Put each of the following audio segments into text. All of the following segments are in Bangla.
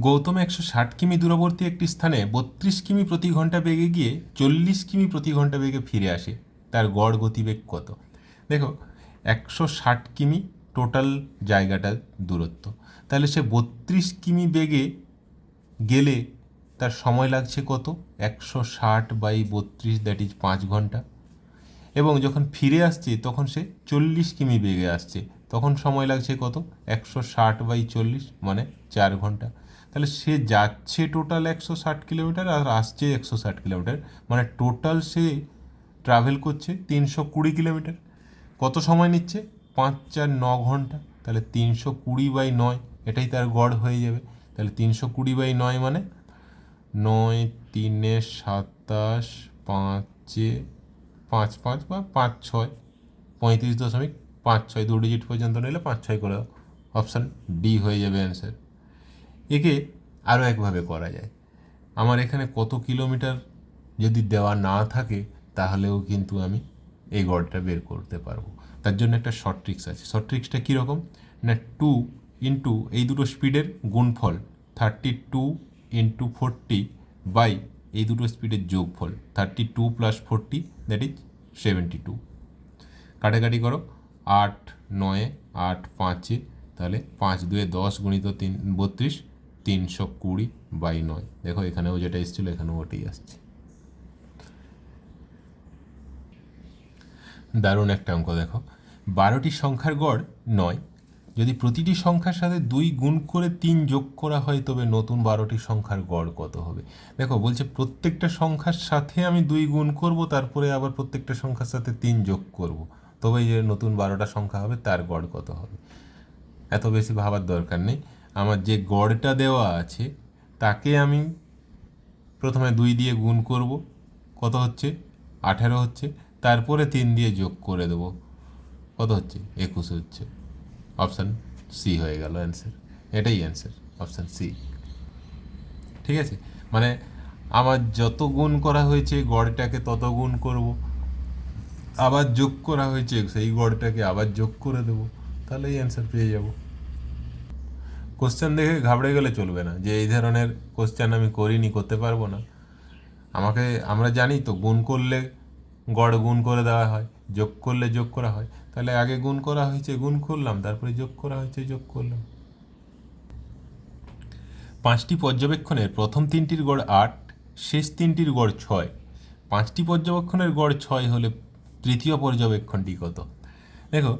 গৌতম একশো ষাট কিমি দূরবর্তী একটি স্থানে বত্রিশ কিমি প্রতি ঘণ্টা বেগে গিয়ে চল্লিশ কিমি প্রতি ঘণ্টা বেগে ফিরে আসে। তার গড় গতিবেগ কত? দেখো, একশো ষাট কিমি টোটাল জায়গাটার দূরত্ব। তাহলে সে বত্রিশ কিমি বেগে গেলে তার সময় লাগছে কত? একশো ষাট বাই বত্রিশ দ্যাট ইজ পাঁচ ঘণ্টা এবং যখন ফিরে আসছে, তখন সে চল্লিশ কিমি বেগে আসছে। তখন সময় লাগছে কত? একশো ষাট বাই চল্লিশ মানে চার ঘণ্টা তাহলে সে যাচ্ছে টোটাল একশো ষাট কিলোমিটার আর আসছে একশো ষাট কিলোমিটার মানে টোটাল সে ট্রাভেল করছে তিনশো কুড়ি কিলোমিটার কত সময় নিচ্ছে? পাঁচ, চার, ন ঘণ্টা। তাহলে তিনশো কুড়ি বাই নয়, এটাই তার গড় হয়ে যাবে। তাহলে তিনশো কুড়ি বাই নয় মানে নয়, তিনে, সাতাশ, পাঁচে, পাঁচ পাঁচ বা পাঁচ, ছয়। পঁয়ত্রিশ দশমিক পাঁচ, ছয়, দু ডিজিট পর্যন্ত নিলে পাঁচ, ছয় করে অপশান ডি হয়ে যাবে অ্যান্সার একে আরও একভাবে করা যায়। আমার এখানে কত কিলোমিটার যদি দেওয়া না থাকে, তাহলেও কিন্তু আমি এই গড়টা বের করতে পারব। তার জন্য একটা শর্ট ট্রিক্স আছে। শর্ট ট্রিক্সটা কীরকম? না টু ইন্টু এই দুটো স্পিডের গুণফল thirty two into forty by এই দুটো স্পিডের যোগফল thirty two plus forty that is seventy two কাটাকাটি করো। আট, নয়ে, আট, পাঁচে, তাহলে পাঁচ দুয়ে দশ গুণিত তিন, বত্রিশ। তিনশো কুড়ি বাই নয়। দেখো, এখানেও যেটা এসেছিল, এখানেও ওটাই আসছে। দারুণ একটা অঙ্ক, দেখো। বারোটি সংখ্যার গড় নয়। যদি প্রতিটি সংখ্যার সাথে দুই গুণ করে তিন যোগ করা হয়, তবে নতুন বারোটি সংখ্যার গড় কত হবে? দেখো, বলছে প্রত্যেকটা সংখ্যার সাথে আমি দুই গুণ করব, তারপরে আবার প্রত্যেকটা সংখ্যার সাথে তিন যোগ করব। তবে যে নতুন বারোটা সংখ্যা হবে, তার গড় কত হবে? এত বেশি ভাবার দরকার নেই। আমার যে গড়টা দেওয়া আছে, তাকে আমি প্রথমে দুই দিয়ে গুণ করব। কত হচ্ছে? আঠেরো হচ্ছে। তারপরে তিন দিয়ে যোগ করে দেবো। কত হচ্ছে? একুশ হচ্ছে। অপশান সি হয়ে গেল অ্যান্সার এটাই অ্যান্সার অপশান সি ঠিক আছে? মানে আমার যত গুণ করা হয়েছে গড়টাকে তত গুণ করব। আবার যোগ করা হয়েছে, সেই গড়টাকে আবার যোগ করে দেবো। তাহলেই অ্যান্সার পেয়ে যাব। কোশ্চেন দেখে ঘাবড়ে গেলে চলবে না। যে এই ধরনের কোশ্চেন আমি করিনি, করতে পারব না। আমাকে, আমরা জানি তো, গুণ করলে গড় গুণ করে দেওয়া হয়, যোগ করলে যোগ করা হয়। তাহলে আগে গুণ করা হয়েছে, গুণ করলাম, তারপরে যোগ করা হয়েছে, যোগ করলাম। পাঁচটি পর্যবেক্ষণের প্রথম তিনটির গড় আট, শেষ তিনটির গড় ছয়। পাঁচটি পর্যবেক্ষণের গড় ছয় হলে তৃতীয় পর্যবেক্ষণটি কত? দেখো,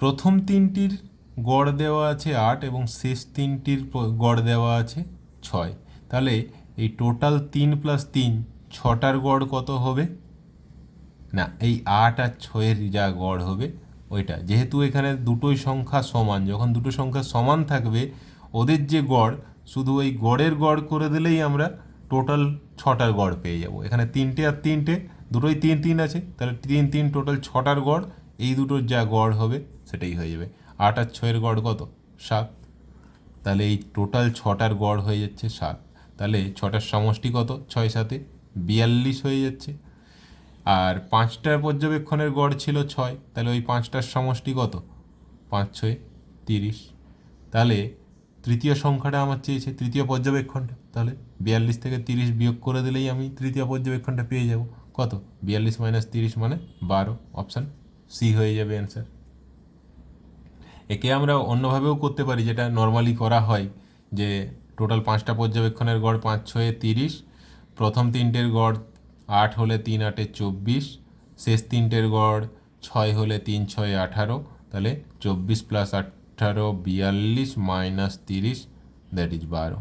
প্রথম তিনটির গড় দেওয়া আছে আট এবং শেষ তিনটির গড় দেওয়া আছে ছয়। তাহলে এই টোটাল তিন প্লাস তিন, ছটার গড় কত হবে? না, এই আট আর ছয়ের যা গড় হবে ওইটা। যেহেতু এখানে দুটোই সংখ্যা সমান, যখন দুটো সংখ্যা সমান থাকবে, ওদের যে গড়, শুধু ওই গড়ের গড় করে দিলেই আমরা টোটাল ছটার গড় পেয়ে যাব। এখানে তিনটে আর তিনটে, দুটোই তিন তিন আছে। তাহলে তিন তিন টোটাল ছটার গড়, এই দুটোর যা গড় হবে সেটাই হয়ে যাবে। আট আর ছয়ের গড় কত? সাত। তাহলে এই টোটাল ছটার গড় হয়ে যাচ্ছে সাত। তাহলে ছটার সমষ্টি কত? ছয় সাতে। বিয়াল্লিশ হয়ে যাচ্ছে। আর পাঁচটার পর্যবেক্ষণের গড় ছিল ছয়। তাহলে ওই পাঁচটার সমষ্টি কত? পাঁচ, ছয়, তিরিশ। তাহলে তৃতীয় সংখ্যাটা আমার চেয়েছে, তৃতীয় পর্যবেক্ষণটা। তাহলে বিয়াল্লিশ থেকে তিরিশ বিয়োগ করে দিলেই আমি তৃতীয় পর্যবেক্ষণটা পেয়ে যাব। কত? বিয়াল্লিশ মাইনাস তিরিশ মানে বারো। অপশান সি হয়ে যাবে অ্যান্সার। একে আমরা অন্যভাবেও করতে পারি, যেটা নর্মালি করা হয়, যে টোটাল পাঁচটা পর্যবেক্ষণের গড় পাঁচ, ছয়ে তিরিশ, প্রথম তিনটের গড় আট হলে তিন, আটে চব্বিশ, শেষ তিনটের গড় ছয় হলে তিন, ছয় আঠারো, তাহলে চব্বিশ প্লাস আঠারো, বিয়াল্লিশ মাইনাস তিরিশ দ্যাট ইজ বারো।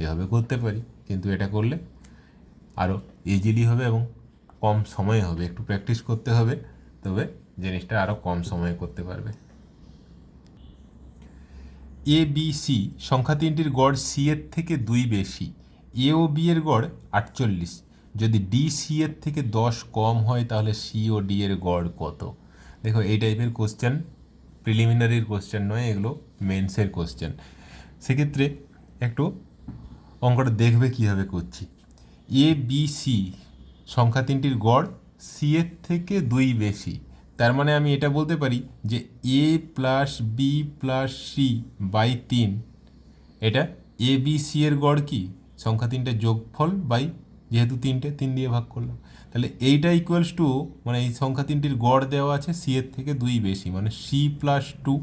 এভাবে করতে পারি, কিন্তু এটা করলে আরও ইজিলি হবে এবং কম সময়ে হবে, একটু প্র্যাকটিস করতে হবে, তবে জিনিসটা আরও কম সময়ে করতে পারবে। এ বি সি সংখ্যা তিনটির গড় সি এর থেকে দুই বেশি। এ ও বি এর গড় আটচল্লিশ। যদি ডি সি এর থেকে দশ কম হয়, তাহলে সি ও ডি এর গড় কত? দেখো, এই টাইপের কোশ্চেন প্রিলিমিনারির কোশ্চেন নয়, এগুলো মেন্সের কোশ্চেন সেক্ষেত্রে একটু অঙ্কটা দেখবে কীভাবে করছি। এ বি সি সংখ্যা তিনটির গড় সি এর থেকে দুই বেশি। তার মানে আমি এটা বলতে পারি যে A plus B plus C by তিন, এটা এ বি সি এর গড় কি? সংখ্যা তিনটে যোগফল বাই যেহেতু তিনটে, তিন দিয়ে ভাগ করলাম। তাহলে এইটা ইকুয়ালস টু মানে এই সংখ্যা তিনটির গড় দেওয়া আছে সি এর থেকে দুই বেশি মানে সি প্লাস টু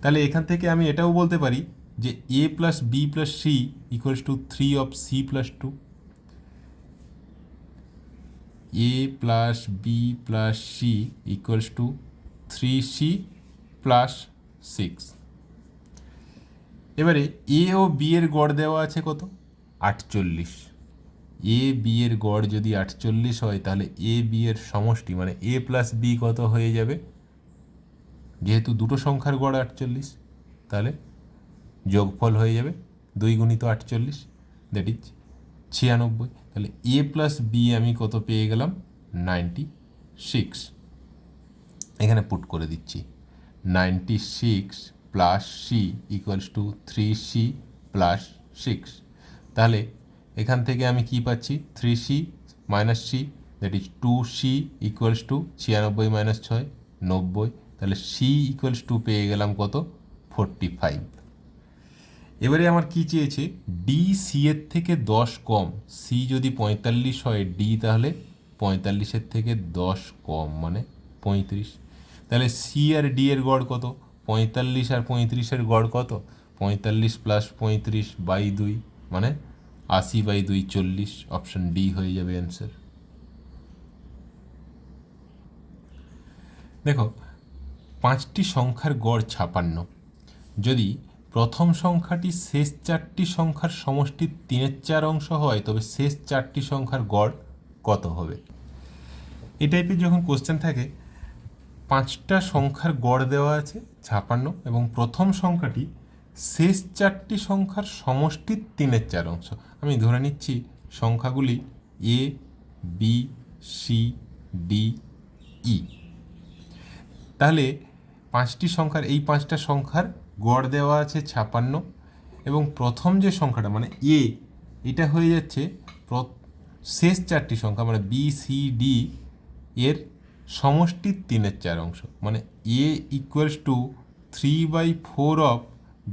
তাহলে এখান থেকে আমি এটাও বলতে পারি যে A plus B plus C equals to three of C plus two A plus B plus C equals to three C plus six এবারে এ ও বি এর গড় দেওয়া আছে কত? আটচল্লিশ। এ বি এর গড় যদি আটচল্লিশ হয়, তাহলে এ বি এর সমষ্টি মানে এ প্লাস বি কত হয়ে যাবে? যেহেতু দুটো সংখ্যার গড় আটচল্লিশ, তাহলে যোগফল হয়ে যাবে দুই গুণিত আটচল্লিশ দ্যাট ইজ ছিয়ানব্বই। তাহলে এ প্লাস বি আমি কত পেয়ে গেলাম? নাইনটি সিক্স এখানে পুট করে দিচ্ছি। Ninety six plus C equals to three C plus six তাহলে এখান থেকে আমি কি পাচ্ছি? Three C minus C that is two C equals to ছিয়ানব্বই মাইনাস ছয়, নব্বই। তাহলে সি ইকুয়ালস টু পেয়ে গেলাম কত? ফোরটি ফাইভ এবারে আমার কি চেয়েছে? ডি সি এর থেকে দশ কম। সি যদি পঁয়তাল্লিশ হয় ডি তাহলে পঁয়তাল্লিশের থেকে দশ কম মানে পঁয়ত্রিশ। তাহলে সি আর ডি এর গড় কত? পঁয়তাল্লিশ আর পঁয়ত্রিশের গড় কত? পঁয়তাল্লিশ প্লাস পঁয়ত্রিশ বাই দুই মানে আশি বাই দুই, চল্লিশ। অপশন ডি হয়ে যাবে অ্যান্সার দেখো, পাঁচটি সংখ্যার গড় ছাপান্ন। যদি প্রথম সংখ্যাটি শেষ চারটি সংখ্যার সমষ্টির তিনের চার অংশ হয়, তবে শেষ চারটি সংখ্যার গড় কত হবে? এই টাইপের যখন কোশ্চেন থাকে, পাঁচটা সংখ্যার গড় দেওয়া আছে, ছাপান্ন, এবং প্রথম সংখ্যাটি শেষ চারটি সংখ্যার সমষ্টির তিনের চার অংশ। আমি ধরে নিচ্ছি, সংখ্যাগুলি A B C D E তাহলে পাঁচটি সংখ্যার, এই পাঁচটা সংখ্যার গড় দেওয়া আছে ছাপান্ন এবং প্রথম যে সংখ্যাটা মানে এ এটা হয়ে যাচ্ছে শেষ চারটি সংখ্যা মানে বি সি ডি এর সমষ্টির তিনের চার অংশ। মানে A equals to three by four of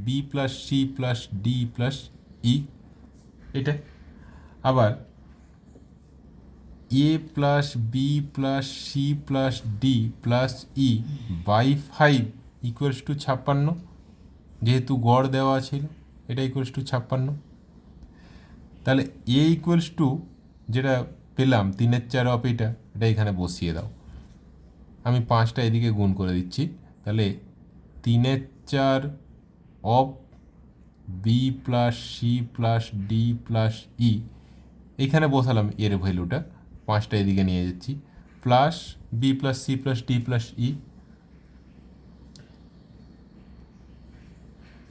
B plus C plus D plus E এটা। আবার A plus B plus C plus D plus E by five equals to ছাপ্পান্ন। যেহেতু গড় দেওয়া ছিল, এটা ইকুয়ালস টু ছাপ্পান্ন। তাহলে এ ইকুয়ালস টু যেটা পেলাম, তিনের চার অফ এটা এটা এখানে বসিয়ে দাও। আমি পাঁচটা এদিকে গুণ করে দিচ্ছি। তাহলে তিনের চার of B plus C plus D plus E এইখানে বসালাম এর ভ্যালুটা পাঁচটা এদিকে নিয়ে যাচ্ছি। Plus B plus C plus D plus E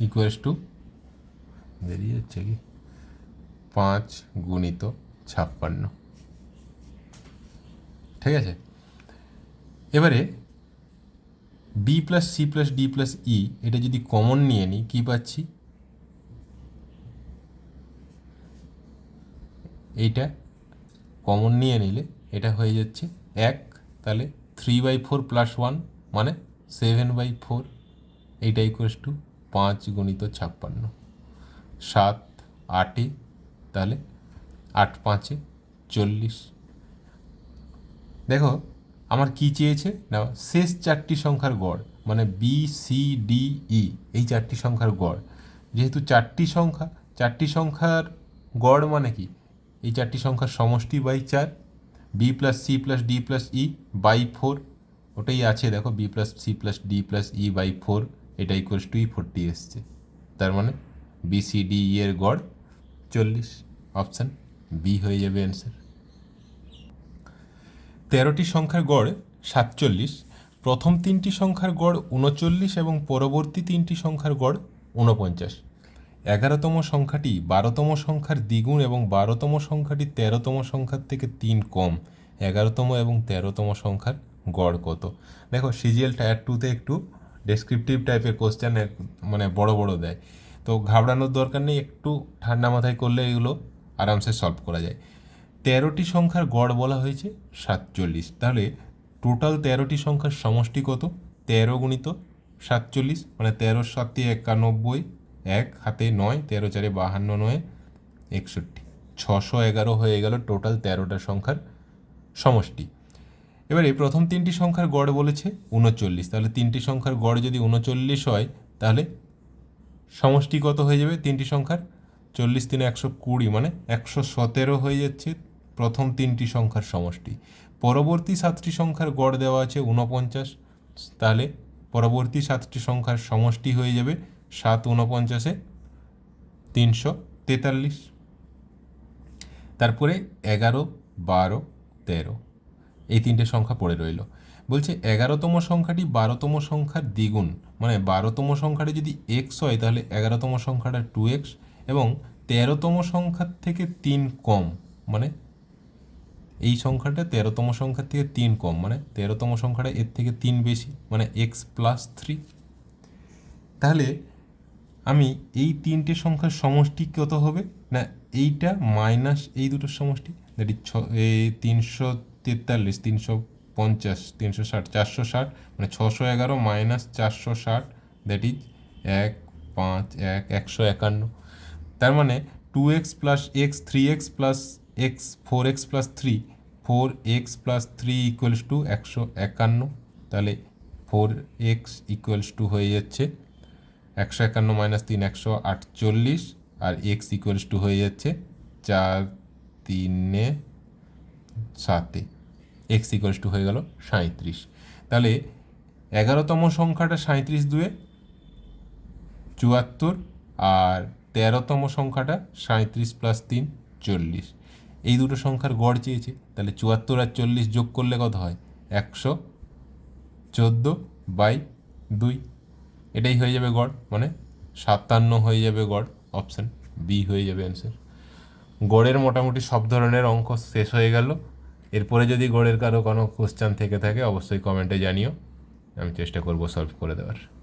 equals to বেরিয়ে যাচ্ছে কি? পাঁচ গুণিত ছাপ্পান্ন। ঠিক আছে? এবারে B plus C plus D plus E এটা যদি কমন নিয়ে নিই, কী পাচ্ছি? এইটা কমন নিয়ে নিলে এটা হয়ে যাচ্ছে এক, তাহলে three by four plus one মানে সেভেন বাই ফোর এইটা ইকুয়ালস টু পাঁচ গণিত ছাপ্পান্ন। সাত আটে, তাহলে আট পাঁচে চল্লিশ। দেখো, আমার কি চেয়েছে? না, শেষ চারটি সংখ্যার গড় মানে বি সি ডি ই এই চারটি সংখ্যার গড়। যেহেতু চারটি সংখ্যা, চারটি সংখ্যার গড় মানে কি? এই চারটি সংখ্যার সমষ্টি বাই চার B plus C plus D plus E by four ওটাই আছে। দেখো B plus C plus D plus E by four এটা ইকুয়ালস টু ই ফোরটি এসছে। তার মানে বি সি ডি ই এর গড় চল্লিশ। অপশান বি হয়ে যাবে অ্যান্সার তেরোটি সংখ্যার গড় সাতচল্লিশ। প্রথম তিনটি সংখ্যার গড় উনচল্লিশ এবং পরবর্তী তিনটি সংখ্যার গড় ঊনপঞ্চাশ এগারোতম সংখ্যাটি বারোতম সংখ্যার দ্বিগুণ এবং বারোতম সংখ্যাটি তেরোতম সংখ্যার থেকে তিন কম। এগারোতম এবং তেরোতম সংখ্যার গড় কত? দেখো সিজিএল টায়ার টুতে একটু ডেসক্রিপটিভ টাইপের কোশ্চেন মানে বড় বড় দেয়। তো ঘাবড়ানোর দরকার নেই, একটু ঠান্ডা মাথায় করলে এগুলো আরামসে সলভ করা যায়। তেরোটি সংখ্যার গড় বলা হয়েছে সাতচল্লিশ। তাহলে টোটাল তেরোটি সংখ্যার সমষ্টি কত? তেরো গুণিত সাতচল্লিশ মানে তেরো সাতে একানব্বই, এক হাতে নয়, তেরো চারে বাহান্ন নয়, একষট্টি। ছশো এগারো হয়ে গেল টোটাল তেরোটা সংখ্যার সমষ্টি। এবারে প্রথম তিনটি সংখ্যার গড় বলেছে উনচল্লিশ। তাহলে তিনটি সংখ্যার গড় যদি উনচল্লিশ হয়, তাহলে সমষ্টি কত হয়ে যাবে তিনটি সংখ্যার। চল্লিশ তিনে একশো কুড়ি মানে একশো সতেরো হয়ে যাচ্ছে প্রথম তিনটি সংখ্যার সমষ্টি। পরবর্তী সাতটি সংখ্যার গড় দেওয়া আছে ঊনপঞ্চাশ। তাহলে পরবর্তী সাতটি সংখ্যার সমষ্টি হয়ে যাবে সাত ঊনপঞ্চাশে তিনশো তেতাল্লিশ। তারপরে এগারো, বারো, তেরো। এই তিনটে সংখ্যা পড়ে রইল। বলছে এগারোতম সংখ্যাটি বারোতম সংখ্যার দ্বিগুণ। মানে বারোতম সংখ্যাটা যদি এক্স হয়, তাহলে এগারোতম সংখ্যাটা টু এক্স এবং তেরোতম সংখ্যার থেকে তিন কম। মানে এই সংখ্যাটা তেরোতম সংখ্যার থেকে তিন কম। মানে তেরোতম সংখ্যাটা এর থেকে তিন বেশি। মানে এক্স প্লাস থ্রি তাহলে আমি এই তিনটে সংখ্যার সমষ্টি কত হবে? না, এইটা মাইনাস এই দুটোর সমষ্টি। ইজ ছ এই তিনশো তেতাল্লিশ, তিনশো পঞ্চাশ, তিনশো ষাট, চারশো ষাট মানে ছশো এগারো মাইনাস চারশো ষাট দ্যাট ইজ এক, পাঁচ, এক, একশো একান্ন। তার মানে two X plus X three X plus X four X plus three four X plus three equals to একশো একান্ন। তাহলে ফোর এক্স ইকুয়ালস টু হয়ে যাচ্ছে একশো একান্ন মাইনাস তিন, একশো আটচল্লিশ, আর এক্স ইকুয়ালস টু হয়ে যাচ্ছে চার তিনে সাতে। এক্স ইকুয়ালস টু হয়ে গেল সাঁত্রিশ তাহলে এগারোতম সংখ্যাটা সাঁত্রিশ দুয়ে চুয়াত্তর আর তেরোতম সংখ্যাটা সাঁত্রিশ প্লাস তিন, চল্লিশ। এই দুটো সংখ্যার গড় চেয়েছে, তাহলে চুয়াত্তর আর চল্লিশ যোগ করলে কত হয়? একশো চোদ্দ বাই দুই। এটাই হয়ে যাবে গড় মানে সাতান্ন হয়ে যাবে গড় অপশান বি হয়ে যাবে অ্যান্সার গড়ের মোটামুটি সব ধরনের অঙ্ক শেষ হয়ে গেল। এরপরে যদি গড়ের কারও কোনো কোশ্চান থেকে থাকে, অবশ্যই কমেন্টে জানিও। আমি চেষ্টা করব সলভ করে দেওয়ার।